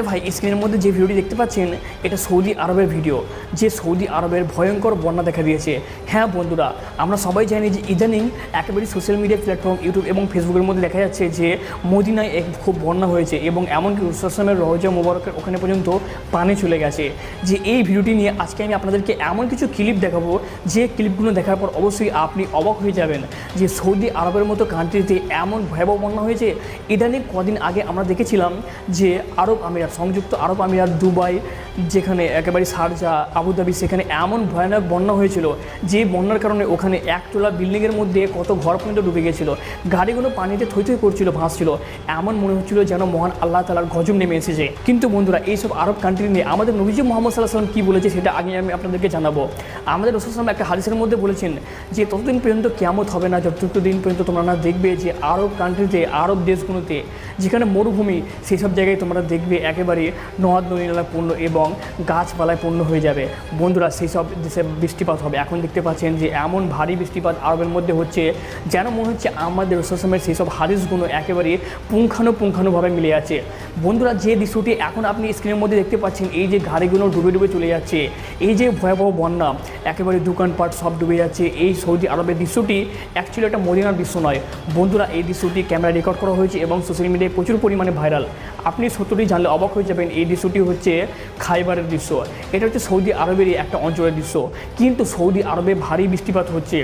আরে ভাই স্ক্রিনের মধ্যে যে ভিডিওটি দেখতে পাচ্ছেন, এটা সৌদি আরবের ভিডিও যে সৌদি আরবের ভয়ঙ্কর বন্যা দেখা দিয়েছে। হ্যাঁ বন্ধুরা, আমরা সবাই জানি যে ইদানিং একেবারে সোশ্যাল মিডিয়া প্ল্যাটফর্ম ইউটিউব এবং ফেসবুকের মধ্যে দেখা যাচ্ছে যে মদিনায় এক খুব বন্যা হয়েছে এবং এমনকি রুসামের রহজা মোবারকের ওখানে পর্যন্ত পানি চলে গেছে। যে এই ভিডিওটি নিয়ে আজকে আমি আপনাদেরকে এমন কিছু ক্লিপ দেখাবো যে ক্লিপগুলো দেখার পর অবশ্যই আপনি অবাক হয়ে যাবেন যে সৌদি আরবের মতো কান্ট্রিতে এমন ভয়াবহ বন্যা হয়েছে। ইদানিং কদিন আগে আমরা দেখেছিলাম যে আরব আমিরাত, সংযুক্ত আরব আমিরাত, দুবাই যেখানে একেবারে সারজা, আবুধাবি, সেখানে এমন ভয়ানক বন্যা হয়েছিল যে বন্যার কারণে ওখানে একতলা বিল্ডিংয়ের মধ্যে কত ঘর পর্যন্ত ডুবে গেছিল। গাড়িগুলো পানিতে থই থই করছিল, ভাসছিল। এমন মনে হচ্ছিল যেন মহান আল্লাহ তালার গজব নেমে এসেছে। কিন্তু বন্ধুরা, এইসব আরব কান্ট্রি নিয়ে আমাদের নবীজি মোহাম্মদ সাল্লাহ সাল্লাম কী বলেছে সেটা আগে আমি আপনাদেরকে জানাব। আমাদের রসুল সাল্লাম একটা হাদিসের মধ্যে বলেছেন যে, ততদিন পর্যন্ত কেমত হবে না, যতটুকু দিন পর্যন্ত তোমরা না দেখবে যে, আরব কান্ট্রিতে আরব দেশগুলোতে, যেখানে মরুভূমি সেই সব জায়গায় তোমরা দেখবে একেবারে নদ, নদীনালা পূর্ণ এবং গাছপালায় পূর্ণ হয়ে যাবে। বন্ধুরা সেই সব দেশে বৃষ্টিপাত হবে। এখন দেখতে পাচ্ছেন যে এমন ভারী বৃষ্টিপাত আরবের মধ্যে হচ্ছে, যেন মনে হচ্ছে আমাদের রসমের সেই সব হাদিসগুলো একেবারে পুঙ্খানুপুঙ্খানুভাবে মিলে আছে বন্ধুরা, যে দৃশ্যটি এখন আপনি স্ক্রিনের মধ্যে দেখতে পাচ্ছেন, এই যে গাড়িগুলো ডুবে ডুবে চলে যাচ্ছে, এই যে ভয়াবহ বন্যা, একেবারে দোকানপাট সব ডুবে যাচ্ছে, এই সৌদি আরবের দৃশ্যটি অ্যাকচুয়ালি একটা মদিনার দৃশ্য নয়। বন্ধুরা, এই দৃশ্যটি ক্যামেরা রেকর্ড করা হয়েছে এবং সোশ্যাল মিডিয়ায় প্রচুর পরিমাণে ভাইরাল আপনি সত্যটি জানলে অবাক হয়ে যাবেন, এই দৃশ্যটি হচ্ছে খাইবারের দৃশ্য। এটা হচ্ছে সৌদি আরবেরই একটা অঞ্চলের দৃশ্য। কিন্তু সৌদি আরবে ভারী বৃষ্টিপাত হচ্ছে।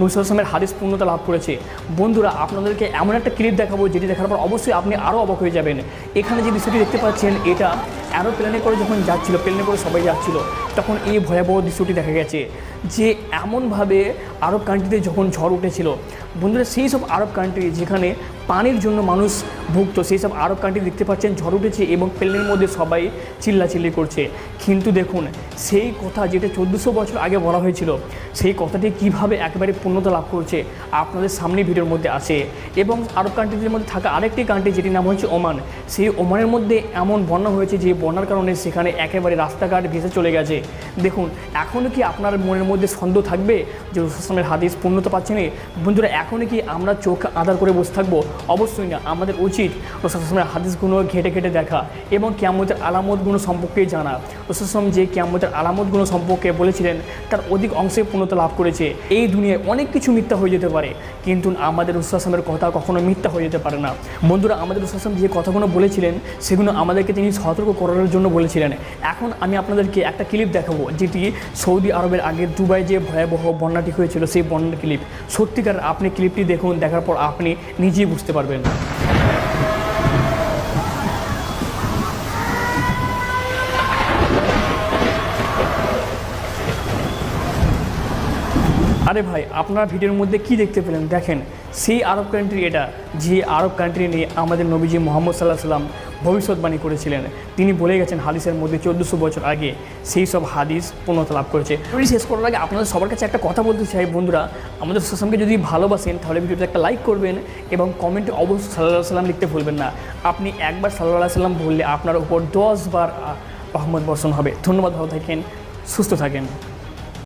নুসলামের হাদিস পূর্ণতা লাভ করেছে। বন্ধুরা, আপনাদেরকে এমন একটা ক্লিপ দেখাবো, যেটি দেখার পর অবশ্যই আপনি আরও অবাক হয়ে যাবেন। এখানে যে দৃশ্যটি দেখতে পাচ্ছেন, এটা অ্যারোপ্লেনে করে যখন যাচ্ছিল প্লেনে করে সবাই যাচ্ছিল, তখন এই ভয়াবহ দৃশ্যটি দেখা গেছে যে এমনভাবে আরব কান্ট্রিতে যখন ঝড় উঠেছিল, বন্ধুরা, সেই সব আরব কান্ট্রি যেখানে পানির জন্য মানুষ ভুগত। সেই সব আরব কান্ট্রি দেখতে পাচ্ছেন, ঝড় উঠেছে এবং প্লেনের মধ্যে সবাই চিল্লাচিল্লি করছে। কিন্তু দেখুন, সেই কথা যেটা চোদ্দোশো বছর আগে বলা হয়েছিল, সেই কথাটি কীভাবে একেবারে পূর্ণতা লাভ করছে, আপনাদের সামনে ভিডিওর মধ্যে আছে। এবং আরব কান্ট্রিদের মধ্যে থাকা আরেকটি কান্ট্রি যেটির নাম হচ্ছে ওমান, সেই ওমানের মধ্যে এমন বন্যা হয়েছে যে বন্যার কারণে সেখানে একেবারে রাস্তাঘাট ভেসে চলে গেছে। দেখুন এখনও কি আপনার মনের মধ্যে সন্দেহ থাকবে যে রসুলামের হাদিস পূর্ণতা পাচ্ছে না? বন্ধুরা এখনও কি আমরা চোখ আদার করে বসে থাকব? অবশ্যই না, আমাদের উচিত রসুলামের হাদিসগুলো ঘেটে ঘেটে দেখা এবং ক্যামতের আলামতগুলো সম্পর্কে জানা। রসুলাম যে ক্যামতের আলামতগুলো সম্পর্কে বলেছিলেন, তার অধিক অংশে পূর্ণতা লাভ করেছে। এই দুনিয়ায় অনেক কিছু মিথ্যা হয়ে যেতে পারে, কিন্তু আমাদের রসুলামের কথা কখনো মিথ্যা হয়ে যেতে পারে না। বন্ধুরা, আমাদের রসুলাম যে কথাগুলো বলেছিলেন, সেগুলো আমাদেরকে তিনি সতর্ক করার জন্য বলেছিলেন। এখন আমি আপনাদেরকে একটা ক্লিপ দেখাবো, যেটি সৌদি আরবের আগে দুবাই যে ভয়াবহ বন্যাটি হয়েছিল, সেই বন্যার ক্লিপ সত্যিকার আপনি ক্লিপটি দেখুন, দেখার পর আপনি নিজেই বুঝতে পারবেন আরে ভাই, আপনার ভিডিওর মধ্যে কি দেখতে পেলেন? দেখেন, সেই আরব কান্ট্রি এটা, যে আরব কান্ট্রি নিয়ে আমাদের নবীজি মোহাম্মদ সাল্লাহ সাল্লাম ভবিষ্যৎবাণী করেছিলেন। তিনি বলে গেছেন, হাদিসের মধ্যে চোদ্দোশো বছর আগে সেই সব হাদিস পূর্ণতা লাভ করেছে। ভিডিওটি শেষ করার আগে আপনাদের সবার কাছে একটা কথা বলতে চাই, বন্ধুরা। আমাদের সোশ্যালকে যদি ভালোবাসেন, তাহলে ভিডিওতে একটা লাইক করবেন এবং কমেন্টে অবশ্যই সাল্লাহ সাল্লাম লিখতে ভুলবেন না। আপনি একবার সাল্লাহ সাল্লাম বললে আপনার উপর দশ বার রহমত বর্ষণ হবে। ধন্যবাদ, ভালো থাকেন, সুস্থ থাকেন।